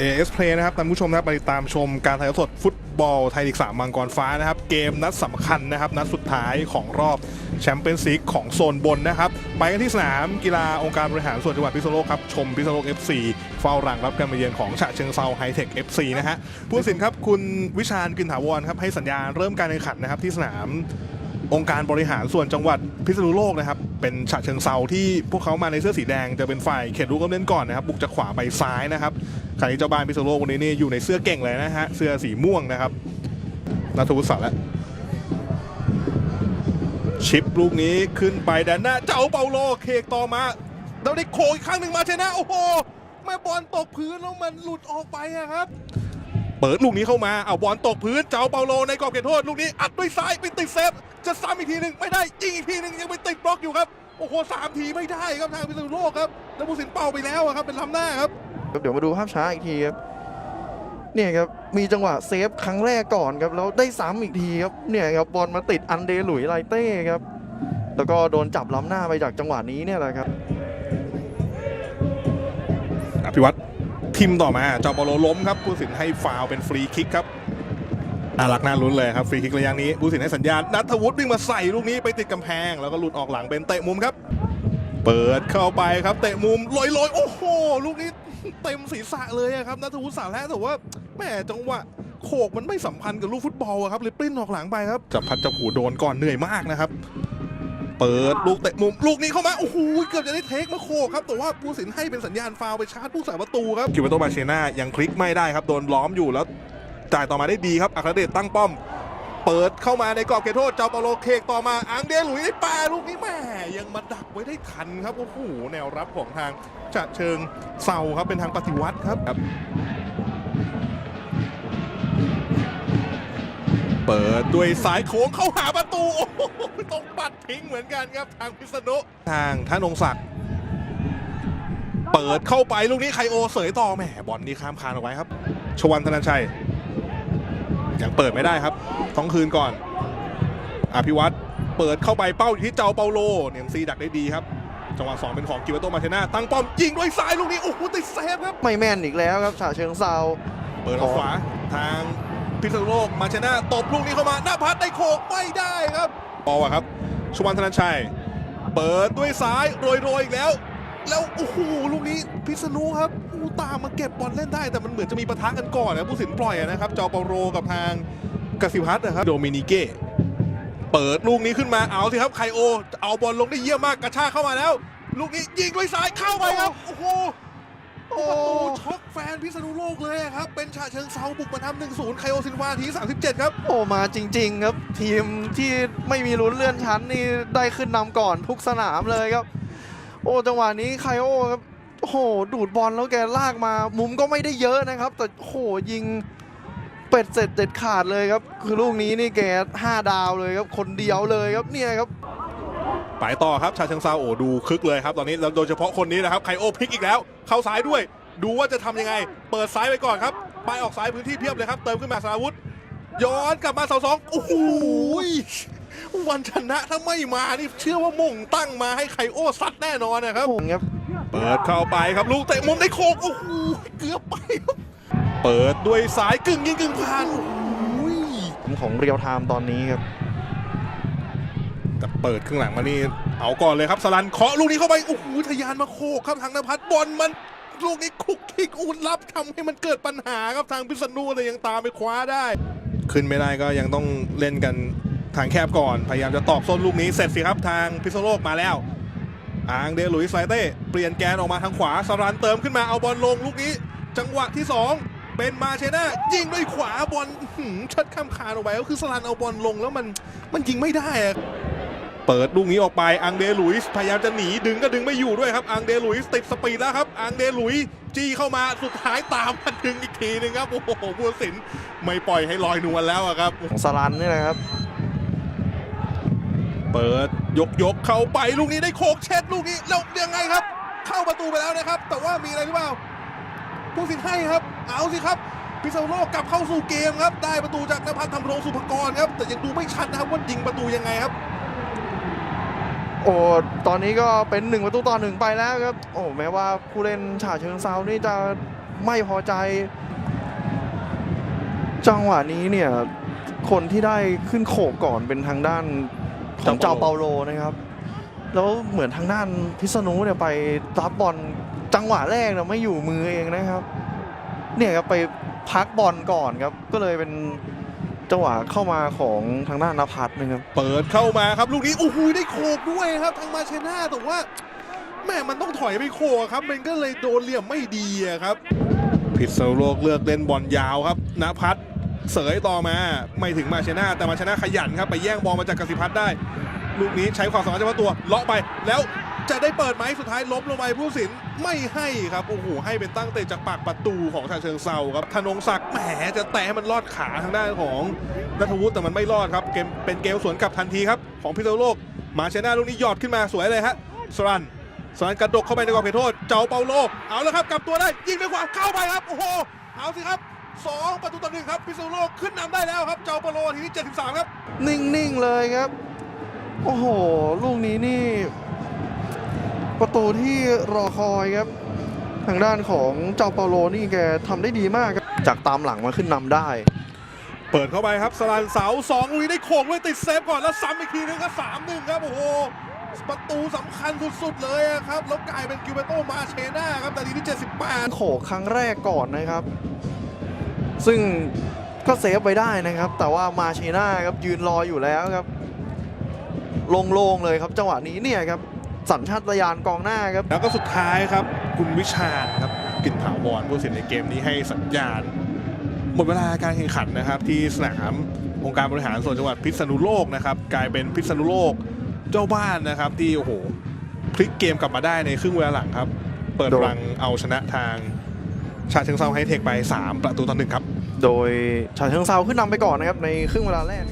AS Play นะครับท่านผู้ชมนะครับมาติดตามชมการถ่ายทอดสดฟุตบอลไทยลีก3มังกรฟ้านะครับ เกมนัดสำคัญนะครับ นัดสุดท้ายของรอบแชมเปี้ยนส์ลีกของโซนบนนะครับ ไปกันที่สนามกีฬาองค์การบริหารส่วนจังหวัดพิษณุโลกครับ ชมพิษณุโลก FC เฝ้ารังรับการมาเยือนของฉะเชิงเซาไฮเทค FC นะฮะผู้ตัดสินครับคุณวิชาญกินถาวรครับให้สัญญาณเริ่มการแข่งขันนะครับที่สนามองค์การบริหารส่วนจังหวัดพิษณุโลกนะครับ เป็นฉะเชิงเซาที่พวกเขามาในเสื้อสีแดงจะเป็นฝ่ายเขตรุกเล่นก่อนนะครับบุกจากขวาไปซ้ายนะครับขณะที่เจ้าบ้านพิษณุโลกวันนี้นี่อยู่ในเสื้อเก่งเลยนะฮะเสื้อสีม่วงนะครับนัทวุฒิศักดิ์แล้วชิปลูกนี้ขึ้นไปแดนหน้าเจ้าเปาโลเคกต่อมาแล้วได้โคอีกครั้งหนึ่งมาชนะโอ้โหแม่บอลตกพื้นแล้วมันหลุดออกไปอะครับ เปิดลูกนี้เข้ามาเอาบอลตกพื้นเจ้าเปาโลในกรอบเขตโทษลูกนี้อัดด้วยซ้ายไปติดเซฟจะซ้ำอีกทีหนึ่งไม่ได้ยิงอีกทีหนึ่งยังไปติดบล็อกอยู่ครับโอ้โหสามทีไม่ได้ครับทางพิษณุโลกครับแล้วผู้สินเป่าไปแล้วอะครับเป็นล้ำหน้าครับครับเดี๋ยวมาดูภาพช้าอีกทีครับเนี่ยครับมีจังหวะเซฟครั้งแรกก่อนครับแล้วได้ซ้ำอีกทีครับเนี่ยครับบอลมาติดอันเดหลุยไลเต้ครับแล้วก็โดนจับล้ำหน้าไปจากจังหวะนี้เนี่ยแหละครับอภิวัต ทิมต่อมาเจ้าเปาโลล้มครับผู้สินให้ฟาวเป็นฟรีคิกครับน่ารักน่าลุ้นเลยครับฟรีคิกระยะนี้ผู้สินให้สัญญาณนัทวุฒิวิ่งมาใส่ลูกนี้ไปติดกำแพง แล้วก็หลุดออกหลังเป็นเตะมุมครับ เปิดเข้าไปครับเตะมุมลอยๆโอ้โหลูกนี้เต็มศีรษะเลยครับนัทวุฒิสาแท้แต่ว่าแหม่จังหวะโขกมันไม่สัมพันธ์กับลูกฟุตบอลครับเลยปลิ้นออกหลังไปครับจับพัดจับผูโดนก่อนเหนื่อยมากนะครับ เปิดลูกเตะมุมลูกนี้เข้ามาโอ้โหเกือบจะได้เทคมาโขกครับแต่ว่าผู้สินให้เป็นสัญญาณฟาวล์ไปชาร์จผู้สาประตูครับคิวเบโตมาเชน่ายังคลิกไม่ได้ครับโดนล้อมอยู่แล้วจ่ายต่อมาได้ดีครับอัครเดชตั้งป้อม เปิดเข้ามาในกรอบเขตโทษเจ้าเปาโลเคกต่อมาอังเดหลุยได้แปรลูกนี้แม่ยังมาดักไว้ได้ทันครับโอ้โหแนวรับของทางฉะเชิงเซาครับเป็นทางปฏิวัติครับ เปิดด้วยสายโค้งเข้าหาประตู โอ้โหต้องปัดทิ้งเหมือนกันครับทางพิษณุทางท่านงศักดิ์เปิดเข้าไปลูกนี้ไคโอเสยต่อแหมบอลนี่ข้ามคานเอาไว้ครับ ชวันธนชัยยังเปิดไม่ได้ครับต้องคืนก่อน อภิวัตรเปิดเข้าไปเป้าอยู่ที่เจ้าเปาโลเนียมซีดักได้ดีครับจังหวะสองเป็นของกิวโตมาเทน่าตั้งป้อมยิงด้วยซ้ายลูกนี้โอ้โหติดเซฟครับไม่แม่นอีกแล้วครับฉะเชิงเซาเปิดออกขวาทาง พิษณุโลกมาชน่าตบลูกนี้เข้ามาหน้าพัดได้โขกไม่ได้ครับบอลอะครับชวันธนชัย เปิดด้วยซ้ายโรยๆอีกแล้ว แล้วโอ้โหลูกนี้พิษณุครับอ้ตามมาเก็บบอลเล่นได้แต่มันเหมือนจะมีปะทะกันก่อนนะผู้สินปล่อยนะครับจอเปาโรกับทางกสิพัฒน์นะครับโดมินิเก้เปิดลูกนี้ขึ้นมาเอาสิครับไคโอ เอาบอลลงได้เยี่ยมมากกระชากเข้ามาแล้ว ลูกนี้ยิงด้วยซ้ายเข้าไปครับโอ้โห ช็อกแฟนพิษณุโลกเลยอะครับ เป็นฉะเชิงเซาบุกมาทำหนึ่งศูนย์ไคโอซินวาที 37 ครับ โอ้มาจริง ๆ ครับ ทีมที่ไม่มีลุ้นเลื่อนชั้นนี่ได้ขึ้นนำก่อนทุกสนามเลยครับ โอ้จังหวะนี้ไคโอครับโอ้โหดูดบอลแล้วแกลากมา มุมก็ไม่ได้เยอะนะครับ แต่โอ้โหยิงเป็ดเสร็จเด็ดขาดเลยครับ คือลูกนี้นี่แกห้าดาวเลยครับ คนเดียวเลยครับเนี่ยครับไปต่อครับชาเชิงเซาโอ้ดูคึกเลยครับ ตอนนี้แล้วโดยเฉพาะคนนี้นะครับไคโอพลิกอีกแล้ว เข้าซ้ายด้วย ดูว่าจะทำยังไง เปิดซ้ายไปก่อนครับ ไปออกซ้ายพื้นที่เพียบเลยครับ เติมขึ้นมาสราวุธย้อนกลับมาเสาสองโอ้โหวันชนะถ้าไม่มานี่เชื่อว่ามงตั้งมาให้ไคโอซัดแน่นอนนะครับผมครับ เปิดเข้าไปครับลูกเตะมุมได้โคกโอ้โหเกือบไปครับเปิดด้วยสายกึ่งยิงกึ่งผ่านโอ้โหของเรียวไทม์ตอนนี้ครับ แต่เปิดครึ่งหลังมานี่เอาก่อนเลยครับสลันเคาะลูกนี้เข้าไปโอ้โหทะยานมาโคกครับทางนภัสบอลมัน ลูกนี้คุกคิกอุดรับทำให้มันเกิดปัญหาครับทางพิษณุเลยยังตามไปคว้าได้ ขึ้นไม่ได้ก็ยังต้องเล่นกันทางแคบก่อน พยายามจะตอบโซนลูกนี้เสร็จสิครับทางพิษณุโลกมาแล้วอางเดลุยส์ไซเต้เปลี่ยนแกนออกมาทางขวาสรันเติมขึ้นมาเอาบอลลงลูกนี้ จังหวะที่สองเป็นมาเชน่ายิงด้วยขวาบอลชัดข้ามคานออกไปก็คือสลันเอาบอลลงแล้วมันมันยิงไม่ได้อะ ปิดลูกนี้ออกไปอังเดลุยส์พยายามจะหนีดึงก็ดึงไม่อยู่ด้วยครับอังเดลุยส์ติดสปีดแล้วครับอังเดลุยส์จี้เข้ามาสุดท้ายตามมาดึงอีกทีหนึงครับโอ้โหผู้ตัดสินไม่ปล่อยให้ลอยนวลแล้วอะครับของสลันนี่แหละครับ เปิดยกยกเข้าไปลูกนี้ได้โคกเช็ดลูกนี้แล้วยังไงครับ เข้าประตูไปแล้วนะครับ แต่ว่ามีอะไรหรือเปล่าผู้สินให้ครับ เอาสิครับพิซาโลกลับเข้าสู่เกมครับ ได้ประตูจากนภัทรธรรมรงสุภกรครับ แต่ยังดูไม่ชัดนะครับว่ายิงประตูยังไงครับ โอ้ตอนนี้ก็เป็นหนึ่งประตูต่อหนึ่งไปแล้วครับ โอ้แม้ว่าผู้เล่นฉาเชิงเซานี่จะไม่พอใจ จังหวะนี้เนี่ย คนที่ได้ขึ้นโขกก่อนเป็นทางด้านของเจ้าเปาโลนะครับ แล้วเหมือนทางด้านพิษณุเนี่ยไปรับบอลจังหวะแรกเนี่ยไม่อยู่มือเองนะครับ เนี่ยครับไปพักบอลก่อนครับ ก็เลยเป็น จังหวะเข้ามาของทางด้านนภัสนะครับ เปิดเข้ามาครับลูกนี้โอ้โหได้โขกด้วยครับทางมาเชน่าแต่ว่าแม่มันต้องถอยไปโขกครับ มันก็เลยโดนเหลี่ยมไม่ดีอะครับพิษณุโลกเลือกเล่นบอลยาวครับนภัสเสยต่อมาไม่ถึงมาเชน่าแต่มาเชน่าขยันครับไปแย่งบอลมาจากกสิพัฒน์ได้ ลูกนี้ใช้ความสามารถเฉพาะตัวเลาะไปแล้ว จะได้เปิดไหมสุดท้ายล้มลงไปผู้สินไม่ให้ครับโอ้โหให้เป็นตั้งเตะจากปากประตูของชาเชิงเซาครับธนงศักดิ์แหมจะแตะให้มันลอดขาทางด้านของนัทวุฒิแต่มันไม่รอดครับเกมเป็นเกมสวนกลับทันทีครับของพิษณุโลกมาเชน่าลูกนี้หยอดขึ้นมาสวยเลยฮะสรันสรันกระดกเข้าไปในกรอบเขตโทษ เจ้าเปาโลเอาแล้วครับกลับตัวได้ยิงด้วยขวาเข้าไปครับโอ้โหเอาสิครับสองประตูต่อหนึ่งครับพิษณุโลกขึ้นนำได้แล้วครับเจ้าเปาโลทีที่73ครับ นิ่งๆเลยครับ โอ้โห ลูกนี้นี่ ประตูที่รอคอยครับ ทางด้านของเจ้าเปาโลนี่แกทำได้ดีมากครับ จากตามหลังมาขึ้นนำได้ เปิดเข้าไปครับสลันเสาสองลุยได้โขกด้วยติดเซฟก่อนแล้วซ้ำอีกทีนึงก็สามหนึ่งครับโอ้โหประตูสำคัญสุดๆเลยอะครับ แล้วกลายเป็นกิวเบโตมาเชน่าครับนาทีที่ 78 โขกครั้งแรกก่อนนะครับ ซึ่งก็เซฟไว้ได้นะครับ แต่ว่ามาเชน่าครับยืนรออยู่แล้วครับ โล่งๆเลยครับจังหวะนี้เนี่ยครับ สัญชาตญาณกองหน้าครับ แล้วก็สุดท้ายครับ คุณวิชาญครับกลินถาวรผู้ตัดสินในเกมนี้ให้สัญญาณ หมดเวลาการแข่งขันนะครับ ที่สนามองค์การบริหารส่วนจังหวัดพิษณุโลกนะครับ กลายเป็นพิษณุโลกเจ้าบ้านนะครับ ที่โอ้โหพลิกเกมกลับมาได้ในครึ่งเวลาหลังครับ เปิดโดนรังเอาชนะทางชาเชิงเซาไฮเทคไป 3 ประตูต่อหนึ่งครับ โดยชาเชิงเซาขึ้นนำไปก่อนนะครับในครึ่งเวลาแรก